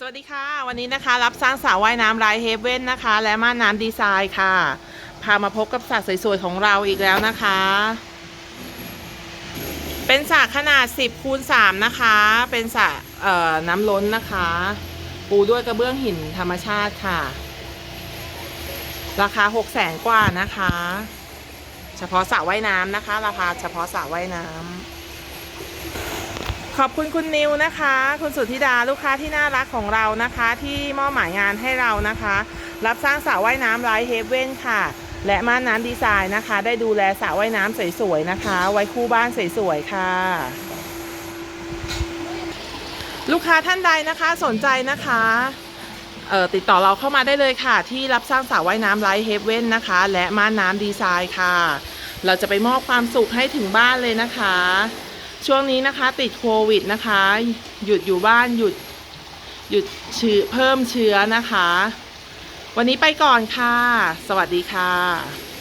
สวัสดีค่ะ วันนี้นะคะ รับสร้างสระว่ายน้ำไรเฮเว่นนะคะ และม่านน้ำดีไซน์ค่ะ พามาพบกับสระสวยๆของเราอีกแล้วนะคะ เป็นสระขนาด 10คูณ3นะคะ เป็นสระเอ่อน้ำล้นนะคะ ปูด้วยกระเบื้องหินธรรมชาติค่ะ ราคา6 0แสนกว่านะคะ เฉพาะสระว่ายน้ำนะคะ ราคาเฉพาะสระว่ายน้ำ ขอบคุณคุณนิวนะคะ คุณสุธิดาลูกค้าที่น่ารักของเรานะคะ ที่มอบหมายงานให้เรานะคะ รับสร้างสระว่ายน้ำไลท์เฮเว่นค่ะ และม่านน้ำดีไซน์นะคะ ได้ดูแลสระว่ายน้ำสวยๆนะคะ ไว้คู่บ้านสวยๆค่ะ ลูกค้าท่านใดนะคะสนใจนะคะติดต่อเราเข้ามาได้เลยค่ะ ที่รับสร้างสระว่ายน้ำไลท์เฮเว่นนะคะ และม่านน้ำดีไซน์ค่ะ เราจะไปมอบความสุขให้ถึงบ้านเลยนะคะ ช่วงนี้นะคะติดโควิดนะคะ หยุดอยู่บ้านหยุดหยุดเชื้อเพิ่มเชื้อนะคะ วันนี้ไปก่อนค่ะ สวัสดีค่ะ